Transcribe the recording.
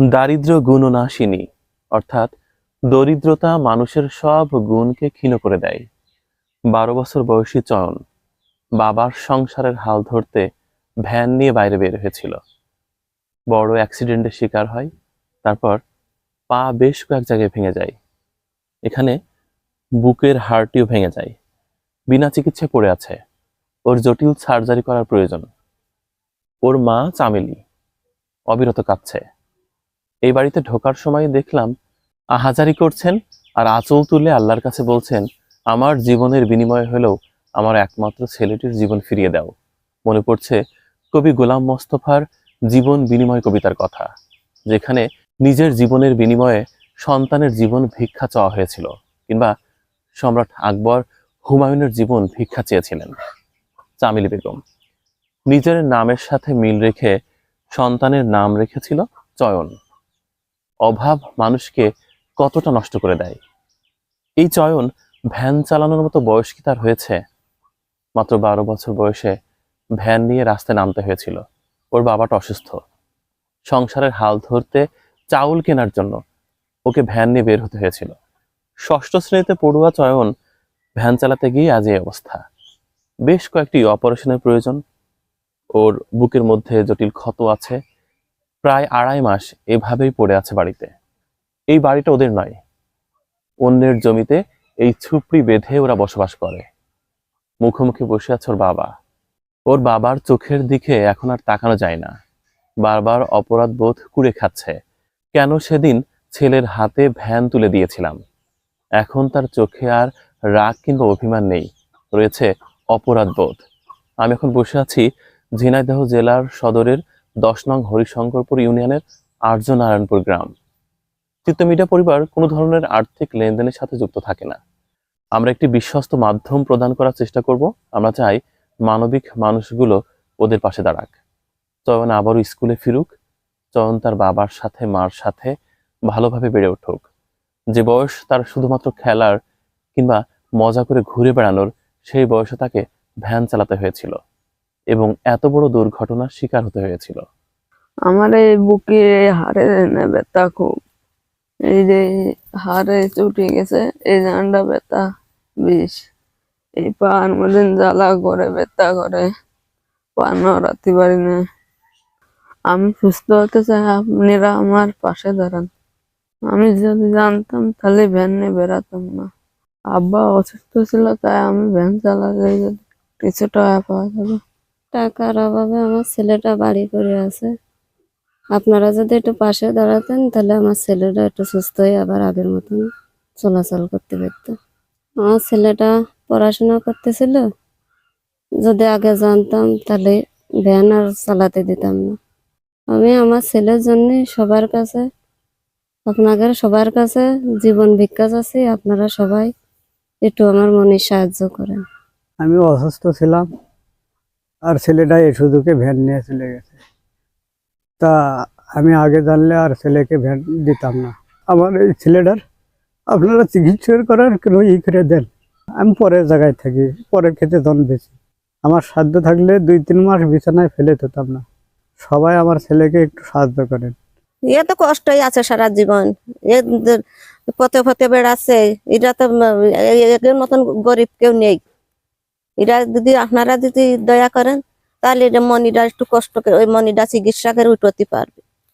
দারিদ্র গুণনাশিনী, অর্থাৎ দরিদ্রতা মানুষের সব গুণকে ক্ষীণ করে দেয়। বারো বছর বয়সী চয়ন, বাবার সংসারের হাল ধরতে ভ্যান নিয়ে বাইরে বের হয়েছিল। বড় অ্যাক্সিডেন্টের শিকার হয়, তারপর পা বেশ কয়েক জায়গায় ভেঙে যায়। এখানে বুকের হাড়টিও ভেঙে যায়। বিনা চিকিৎসায় পড়ে আছে। ওর জটিল সার্জারি করার প্রয়োজন। ওর মা চামেলি, অবিরত কাঁদছে। এই বাড়িতে ঢোকার সময় দেখলাম আহাজারি করছেন আর আঁচল তুলে আল্লাহর কাছে বলছেন, আমার জীবনের বিনিময় হলেও আমার একমাত্র ছেলেটির জীবন ফিরিয়ে দাও। মনে পড়ছে কবি গোলাম মোস্তফার জীবন বিনিময় কবিতার কথা, যেখানে নিজের জীবনের বিনিময়ে সন্তানের জীবন ভিক্ষা চাওয়া হয়েছিল, কিংবা সম্রাট আকবর হুমায়ুনের জীবন ভিক্ষা চেয়েছিলেন। চামিলি বেগম নিজের নামের সাথে মিল রেখে সন্তানের নাম রেখেছিল চয়ন। অভাব মানুষকে কতটা নষ্ট করে দেয়? এই চয়ন ভ্যান চালানোর মতো বয়স কি তার হয়েছে? মাত্র বারো বছর বয়সে ভ্যান নিয়ে রাস্তায় নামতে হয়েছিল। ওর বাবাটা অসুস্থ। সংসারের হাল ধরতে চাউল কেনার জন্য ওকে ভ্যান নিয়ে বের হতে হয়েছিল। ষষ্ঠ শ্রেণীতে পড়ুয়া চয়ন ভ্যান চালাতে গিয়ে আজ এই অবস্থা। বেশ কয়েকটি অপারেশনের প্রয়োজন। ওর বুকের মধ্যে জটিল ক্ষত আছে। প্রায় আড়াই মাস এভাবেই পড়ে আছে বাড়িতে। এই বাড়িটা ওদের নয়। অন্যের জমিতে এই ছুপড়ি বেঁধে ওরা বসবাস করে। মুখোমুখি বসে আছে ওর বাবা। ওর বাবার চোখের দিকে এখন আর তাকানো যায় না। বারবার অপরাধ বোধ কুড়ে খাচ্ছে। কেন সেদিন ছেলের হাতে ভ্যান তুলে দিয়েছিলাম? এখন তার চোখে আর রাগ কিংবা অভিমান নেই। রয়েছে অপরাধ বোধ। আমি এখন বসে আছি ঝিনাইদহ জেলার সদরের দশ নং হরিশঙ্করপুর ইউনিয়নের আর্য নারায়ণপুর গ্রাম। চিত্ত মিডিয়া পরিবার কোনো ধরনের আর্থিক লেনদেনের সাথে যুক্ত থাকে না। আমরা একটি বিশ্বস্ত মাধ্যম প্রদান করার চেষ্টা করব। আমরা চাই মানবিক মানুষগুলো ওদের পাশে দাঁড়াক। চয়ন আবারও স্কুলে ফিরুক। চয়ন তার বাবার সাথে, মার সাথে ভালোভাবে বেড়ে উঠুক। যে বয়স তার শুধুমাত্র খেলার কিংবা মজা করে ঘুরে বেড়ানোর, সেই বয়সে তাকে ভ্যান চালাতে হয়েছিল। এবং এত বড় দুর্ঘটনার শিকার হতে হয়েছিল। আমার এই বুকে হাড়ে ব্যথা খুব। এই যে হাড়ে চুটে গেছে, এই জানটা ব্যথা বেশ এই পার মধ্যে জ্বালা করে, ব্যথা করে। পা নড়াতে পারি না। আমি সুস্থ হতে চাই, আপনারা আমার পাশে দাঁড়ান। আমি যদি জানতাম তাহলে ভ্যান নিয়ে বেরাতাম না। আব্বা অসুস্থ ছিল, তাই আমি ভ্যান চালাতে যদি কিছু টাকা পাওয়া যাবে। টাকার অভাবে আমার ছেলেটা বাড়ি করে আছে। আপনারা যদি একটু পাশে দাঁড়াতেন, তাহলে আমার ছেলেটা একটু সুস্থ হয়ে আবার আগের মতন চলাচল করতে পারতো। আমার ছেলেটা পড়াশোনা করতেছিল। যদি আগে জানতাম, তাহলে ভ্যান আর চালাতে দিতাম না। আমি আমার ছেলের জন্য সবার কাছে, আপনাদের সবার কাছে জীবন ভিক্ষা চাচ্ছি। আপনারা সবাই একটু আমার মনে সাহায্য করেন। আমি অসুস্থ ছিলাম। আর ছেলেটা এই সুযোগে ভ্যান নিয়ে চলে গেছে। তা আমি আগে জানলে আর ছেলেকে ভ্যান দিতাম না। আমার এই ছেলেটার আপনারা চিকিৎসা করার কোনো ই করে দেন। আমি পরের জায়গায় থাকি পরের খেতে ধন বেশি আমার সাধ্য থাকলে দুই তিন মাস বিছানায় ফেলে দিতাম না। সবাই আমার ছেলেকে একটু সাহায্য করেন। এ তো কষ্টই আছে সারা জীবন। এ পথে পথে বেড়াচ্ছে এটা তো উম, এ- মতন গরিব কেউ নেই। এরা যদি আপনারা যদি দয়া করেন, তাহলে এটা মনিটা একটু কষ্ট করে, ওই মনিটা চিকিৎসা করে উঠতে পারবে।